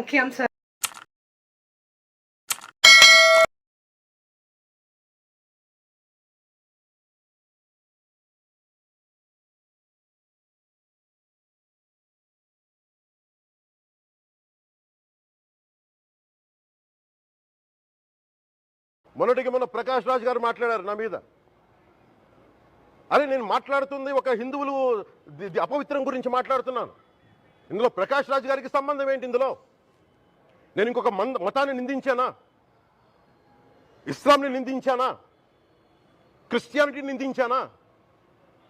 ముఖ్యాంశాలు మొన్నటికి మొన్న ప్రకాష్ రాజ్ గారు మాట్లాడారు నా మీద. అరే నేను మాట్లాడుతుంది ఒక హిందువులు అపవిత్రం గురించి మాట్లాడుతున్నాను. ఇందులో ప్రకాష్ రాజ్ గారికి సంబంధం ఏంటి ఇందులో? నేను ఇంకొక మంద మతాన్ని నిందించానా? ఇస్లాంని నిందించానా? క్రిస్టియానిటీని నిందించానా?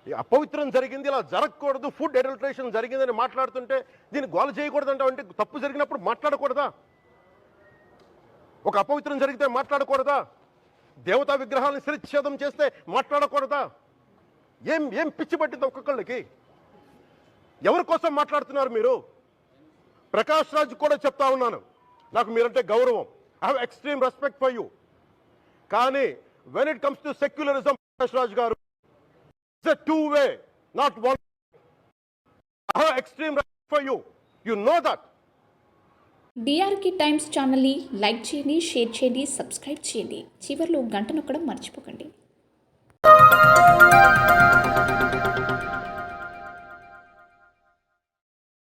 ఈ అపవిత్రం జరిగింది ఇలా జరగకూడదు ఫుడ్ అడల్ట్రేషన్ జరిగిందని మాట్లాడుతుంటే దీన్ని గోల చేయకూడదు అంటే తప్పు జరిగినప్పుడు మాట్లాడకూడదా? ఒక అపవిత్రం జరిగితే మాట్లాడకూడదా? దేవతా విగ్రహాలను శిరచ్ఛేదం చేస్తే మాట్లాడకూడదా? ఏం ఏం పిచ్చి పట్టింది ఒక్కొక్కళ్ళకి? ఎవరి కోసం మాట్లాడుతున్నారు మీరు? ప్రకాష్ రాజ్ కూడా చెప్తా ఉన్నాను. నాకు మీరంటే గౌరవం. I have extreme respect for you కానీ when it comes to secularism Prakash Raj గారు it's two way not one I have extreme respect for you you know that డిఆర్కి Times ఛానల్ని లైక్ చేయండి షేర్ చేయండి సబ్స్క్రైబ్ చేయండి. చివరిలో గంట నొక్కడం మర్చిపోకండి.